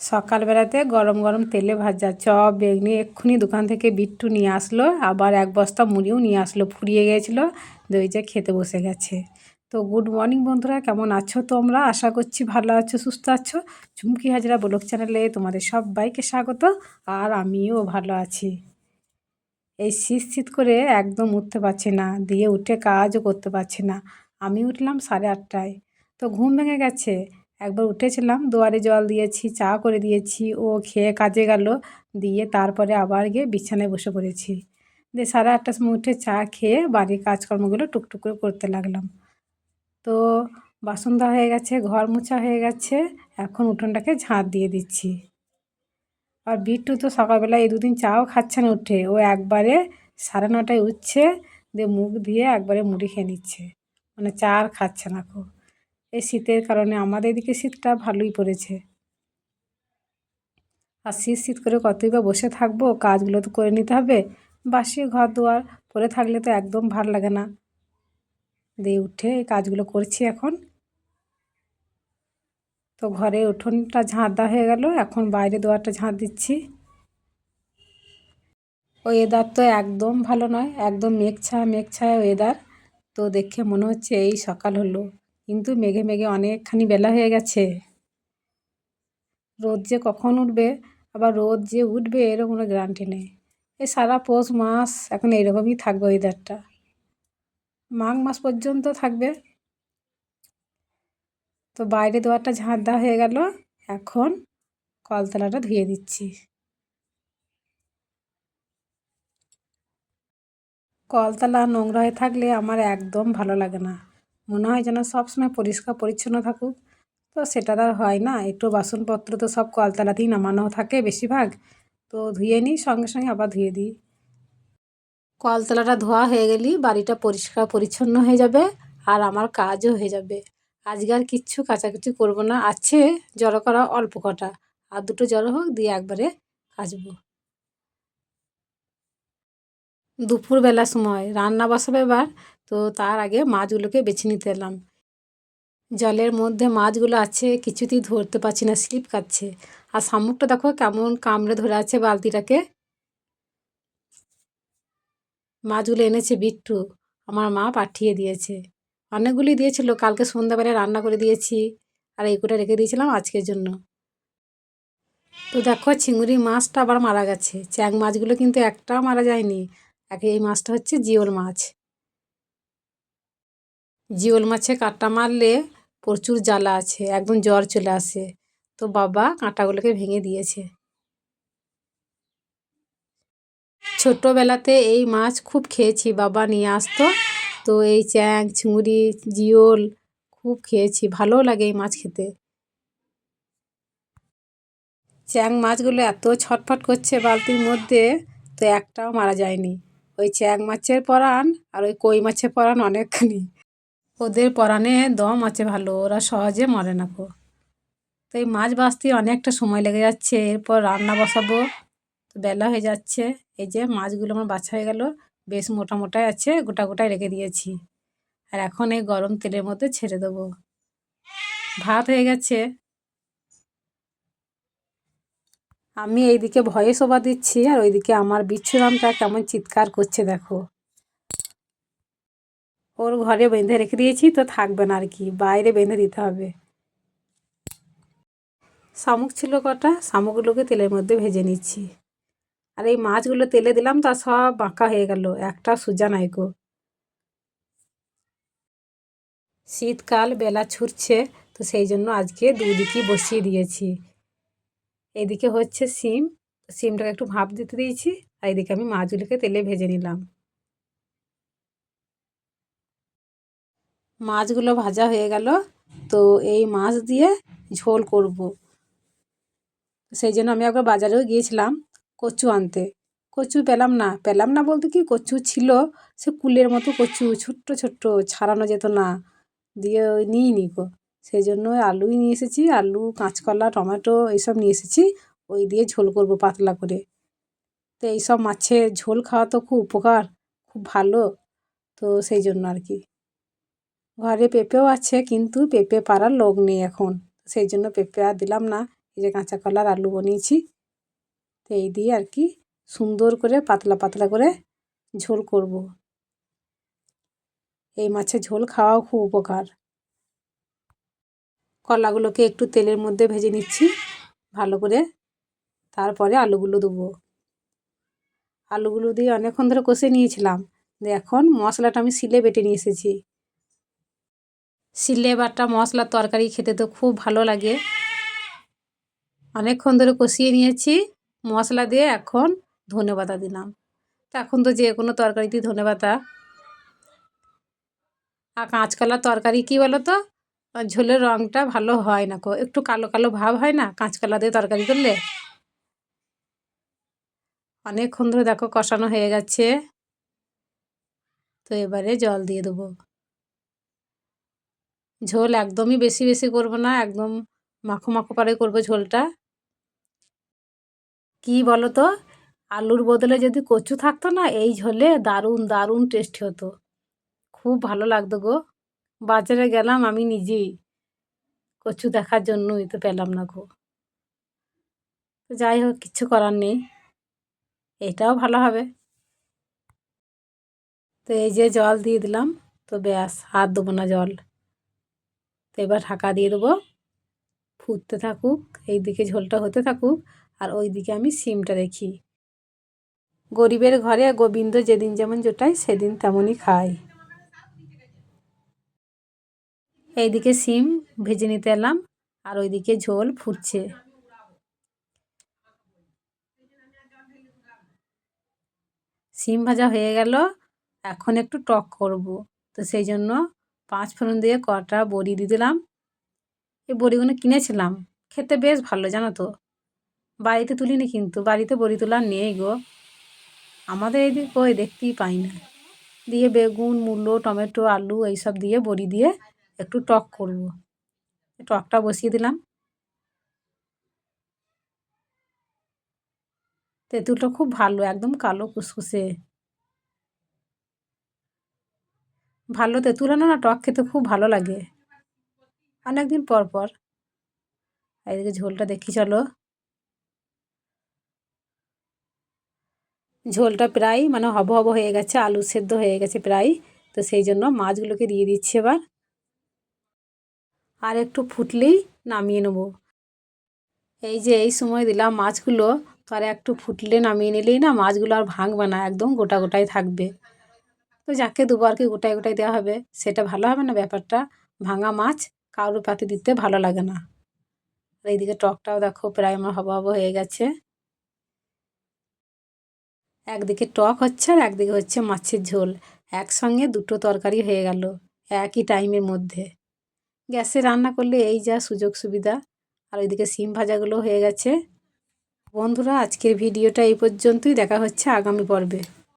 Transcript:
সকালবেলাতে গরম গরম তেলে ভাজা চপ, বেগনি, এক্ষুনি দোকান থেকে বিট্টু নিয়ে আসলো। আবার এক বস্তা মুড়িও নিয়ে আসলো, ফুরিয়ে গেছিল। দই যে খেতে বসে গেছে। তো গুড মর্নিং বন্ধুরা, কেমন আছো তোমরা? আশা করছি ভালো আছো, সুস্থ আছো। চুমকি হাজরা ব্লগ চ্যানেলে তোমাদের সবাইকে স্বাগত, আর আমিও ভালো আছি। এই শীত শীত করে একদম উঠতে পারছি না, দিয়ে উঠে কাজও করতে পারছি না। আমি উঠলাম সাড়ে আটটায়। তো ঘুম ভেঙে গেছে। একবার উঠেছিলাম, দুয়ারে জল দিয়েছি, চা করে দিয়েছি, ও খেয়ে কাজে গেল, দিয়ে তারপরে আবার গিয়ে বিছানায় বসে পড়েছি। দিয়ে সাড়ে আটটার সময় উঠে চা খেয়ে বাড়ির কাজকর্মগুলো টুকটুক করে করতে লাগলাম। তো বাসন ধোয়া হয়ে গেছে, ঘর মোছা হয়ে গেছে, এখন উঠোনটাকে ঝাঁট দিয়ে দিচ্ছি। আর বিট্টু তো সকালবেলা এই দুদিন চাও খাচ্ছে না উঠে, ও একবারে সাড়ে নটায় উঠছে, দিয়ে মুখ দিয়ে একবারে মুড়ি খেয়ে নিচ্ছে। মানে চা আর খাচ্ছে না খুব। এই শীতের কারণে আমাদের এদিকে শীতটা ভালোই পড়েছে। আর শীত শীত করে কতই বা বসে থাকব, কাজগুলো তো করে নিতে হবে। বাসি, ঘর দুয়ার পরে থাকলে তো একদম ভালো লাগে না। দিয়ে উঠে এই কাজগুলো করছি এখন। তো ঘরে উঠোনটা ঝাঁট দেওয়া হয়ে গেল, এখন বাইরে দুয়ারটা ঝাঁট দিচ্ছি। ওয়েদার তো একদম ভালো নয়, একদম মেঘ ছায়া মেঘ ছায়া ওয়েদার। তো দেখে মনে হচ্ছে এই সকাল হলো। কিন্তু মেঘে মেঘে অনেকখানি বেলা হয়ে গেছে। রোদ যে কখন উঠবে? আবার রোদ যে উঠবে এরও কোনো গ্যারান্টি নেই। এই সারা পৌষ মাস এখন এইরকমই থাকবে ওয়েদারটা মাঘ মাস পর্যন্ত থাকবে। তো বাইরে দোয়ারটা ঝাঁট দেওয়া হয়ে গেল। এখন কলতলাটা ধুয়ে দিচ্ছি। কলতলা নোংরা হয়ে থাকলে আমার একদম ভালো লাগে না। মনে হয় যেন সবসময় পরিষ্কার পরিচ্ছন্ন থাকুক। তো সেটা আর হয় না। একটু বাসনপত্র তো সব কলতলাতেই নামানো থাকে বেশিরভাগ। তো ধুয়ে নিই, সঙ্গে সঙ্গে আবার ধুয়ে দিই। কলতলাটা ধোয়া হয়ে গেলেই বাড়িটা পরিষ্কার পরিচ্ছন্ন হয়ে যাবে আর আমার কাজও হয়ে যাবে। আজকে আর কিচ্ছু কাচাকুচি করব না। আছে জড়ো করা অল্প কটা। আর দুটো জড়ো হোক, দিয়ে একবারে কাচবো। দুপুরবেলার সময়। রান্না বসাবে এবার। তো তার আগে মাছগুলোকে বেছে নিতে এলাম। জলের মধ্যে মাছগুলো আছে, কিছুতেই ধরতে পারছি না, স্লিপ কাটছে আর শামুকটা দেখো কেমন কামড়ে ধরে আছে বালতিটাকে। মাছগুলো এনেছে বিট্টু, আমার মা পাঠিয়ে দিয়েছে। অনেকগুলি দিয়েছিল, কালকে সন্ধ্যাবেলায় রান্না করে দিয়েছি আর এই কোটা রেখে দিয়েছিলাম আজকের জন্য। তো দেখো চিংড়ি মাছটা আবার মারা গেছে। চ্যাং মাছগুলো কিন্তু একটাও মারা যায়নি। এক এই মাছটা হচ্ছে জিওল মাছ। জিওল মাছে কাঁটা মারলে প্রচুর জ্বালা আছে, একদম জ্বর চলে আসে। তো বাবা কাঁটাগুলোকে ভেঙে দিয়েছে। ছোটোবেলাতে এই মাছ খুব খেয়েছি, বাবা নিয়ে আসতো। তো এই চ্যাং, চিংড়ি, জিওল খুব খেয়েছি, ভালোও লাগে এই মাছ খেতে। চ্যাং মাছগুলো এত ছটফট করছে বালতির মধ্যে, তো একটাও মারা যায়নি। ওই চ্যাং মাছের পরাণ আর ওই কই মাছের পরাণ অনেকখানি। ওদের পরাণে দম আছে ভালো, ওরা সহজে মরে না কো তো এই মাছ বাঁচতে অনেকটা সময় লেগে যাচ্ছে, এরপর রান্না বসাবো। তো বেলা হয়ে যাচ্ছে, এই যে মাছগুলো আমার বাছা হয়ে গেল, বেশ মোটা মোটাই আছে, গোটা গোটায় রেখে দিয়েছি। আর এখন এই গরম তেলের মধ্যে ছেড়ে দেবো। ভাত হয়ে গেছে। আমি এইদিকে ভয়ে শোভা দিচ্ছি, আর ওইদিকে আমার বিচ্ছুরামটা কেমন চিৎকার করছে দেখো। ওর ঘরে বেঁধে রেখে দিয়েছি, তো থাকবে না আর কি। বাইরে বেঁধে দিতে হবে। শামুক ছিল কটা, শামুকগুলোকে তেলের মধ্যে ভেজে নিচ্ছি। আর এই মাছগুলো তেলে দিলাম, তা সব বাঁকা হয়ে গেল। একটা সোজা নাই গো। শীতকাল, বেলা ছুটছে, তো সেই জন্য আজকে দুদিকই বসিয়ে দিয়েছি। এদিকে হচ্ছে সিম সিমটাকে একটু ভাপ দিতে দিয়েছি, আর এদিকে আমি মাছগুলোকে তেলে ভেজে নিলাম। মাছগুলো ভাজা হয়ে গেল, তো এই মাছ দিয়ে ঝোল করব। সেই জন্য আমি একবার বাজারেও গিয়েছিলাম কচু আনতে। কচু পেলাম না। পেলাম না বলতে কি কচু ছিল, সে কুলের মতো কচু, ছোট্ট ছোট্ট, ছাড়ানো যেত না, দিয়ে ওই নিই নি গো সেই জন্য আলুই নিয়ে এসেছি, আলু, কাঁচকলা, টমেটো এইসব নিয়ে এসেছি, ওই দিয়ে ঝোল করব পাতলা করে। তো এইসব মাছের ঝোল খাওয়া তো খুব উপকার, খুব ভালো, তো সেই জন্য আর কি। ঘরে পেঁপেও আছে, কিন্তু পেঁপে পাড়ার লোক নেই এখন। সেই জন্য পেঁপে আর দিলাম না। এই যে কাঁচা কলার আলু বানিয়েছি। তো এই দিয়ে আর কি সুন্দর করে পাতলা পাতলা করে ঝোল করব। এই মাছের ঝোল খাওয়াও খুব উপকার। কলাগুলোকে একটু তেলের মধ্যে ভেজে নিচ্ছি, ভালো করে। তারপরে আলুগুলো দেবো। আলুগুলো দিয়ে অনেকক্ষণ ধরে কষে নিয়েছিলাম। এখন মশলাটা আমি শিলে বেটে নিয়ে এসেছি। শিলে বাটা মশলার তরকারি খেতে তো খুব ভালো লাগে। অনেকক্ষণ ধরে কষিয়ে নিয়েছি, মশলা দিয়ে এখন ধনে পাতা দিলাম। তো এখন তো যে কোনো তরকারিতেই ধনে পাতা। আর কাঁচকলার তরকারি কী বলো তো ঝোলের রঙটা ভালো হয় না কো, একটু কালো কালো ভাব হয় না কাঁচকলা দিয়ে তরকারি করলে? অনেকক্ষণ ধরে দেখো কষানো হয়ে গেছে। তো এবারে জল দিয়ে দেবো। ঝোল একদমই বেশি বেশি করব না, একদম মাখো মাখো পারে করব ঝোলটা। কি বলো তো আলুর বদলে যদি কচু থাকতো না, এই ঝোলে দারুণ দারুণ টেস্টি হতো। খুব ভালো লাগতো গো। বাজারে গেলাম আমি নিজেই। কচু দেখার জন্যই তো পেলাম না গো। তো যাই হোক, কিচ্ছু করার নেই। এটাও ভালো হবে। তো এই যে জল দিয়ে দিলাম, তো ব্যাস হাত দেবো না জল। তো এবার ঢাকা দিয়ে দেবো। ফুটতে থাকুক এই দিকে ঝোলটা হতে থাকুক, আর ওই দিকে আমি সিমটা দেখি। গরিবের ঘরে গোবিন্দ যেদিন যেমন জোটায়, সেদিন তেমনই খায়। এইদিকে সিম ভেজে নিতে এলাম, আর ওইদিকে ঝোল ফুটছে। সিম ভাজা হয়ে গেল, এখন একটু টক করব, তো সেই জন্য পাঁচ ফোড়ন দিয়ে কটা বড়ি দিয়ে দিলাম। এই বড়িগুলো কিনেছিলাম। খেতে বেশ ভালো, জানো তো? বাড়িতে তুলিনি কিন্তু, বাড়িতে বড়ি তোলা নেই গো। আমাদের এইদিকে ওই দেখতেই পাই না। দিয়ে বেগুন, মূলো, টমেটো, আলু এইসব দিয়ে বড়ি দিয়ে একটু টক করব। টকটা বসিয়ে দিলাম। তেঁতুলটা খুব ভালো, একদম কালো কুসকুসে। ভালো তেঁতুল না টক খেতে খুব ভালো লাগে। অনেকদিন পর পর। এদিকে ঝোলটা দেখি, চলো। ঝোলটা প্রায় মানে হব হব হয়ে গেছে, আলু সেদ্ধ হয়ে গেছে প্রায়। তো সেই জন্য মাছগুলোকে দিয়ে দিচ্ছি এবার। আর একটু ফুটলেই নামিয়ে নেব। এই যে এই সময় দিলাম মাছগুলো, তো আর একটু ফুটলে নামিয়ে নিলেই না মাছগুলো আর ভাঙবে না, একদম গোটা গোটাই থাকবে। তো যাকে দুবারকে গোটায় গোটায় দেওয়া হবে, সেটা ভালো হবে না ব্যাপারটা? ভাঙা মাছ কারোর পাতে দিতে ভালো লাগে না। আর এইদিকে টকটাও দেখো প্রায় আমার হবা হবা হয়ে গেছে। একদিকে টক হচ্ছে আর একদিকে হচ্ছে মাছের ঝোল। একসঙ্গে দুটো তরকারি হয়ে গেল, একই টাইমের মধ্যে। গ্যাসে রান্না করলে এই যা সুযোগ সুবিধা। আর ওইদিকে সিম ভাজাগুলো হয়ে গেছে। বন্ধুরা, আজকের ভিডিওটা এই পর্যন্তই। দেখা হচ্ছে আগামী পর্বে।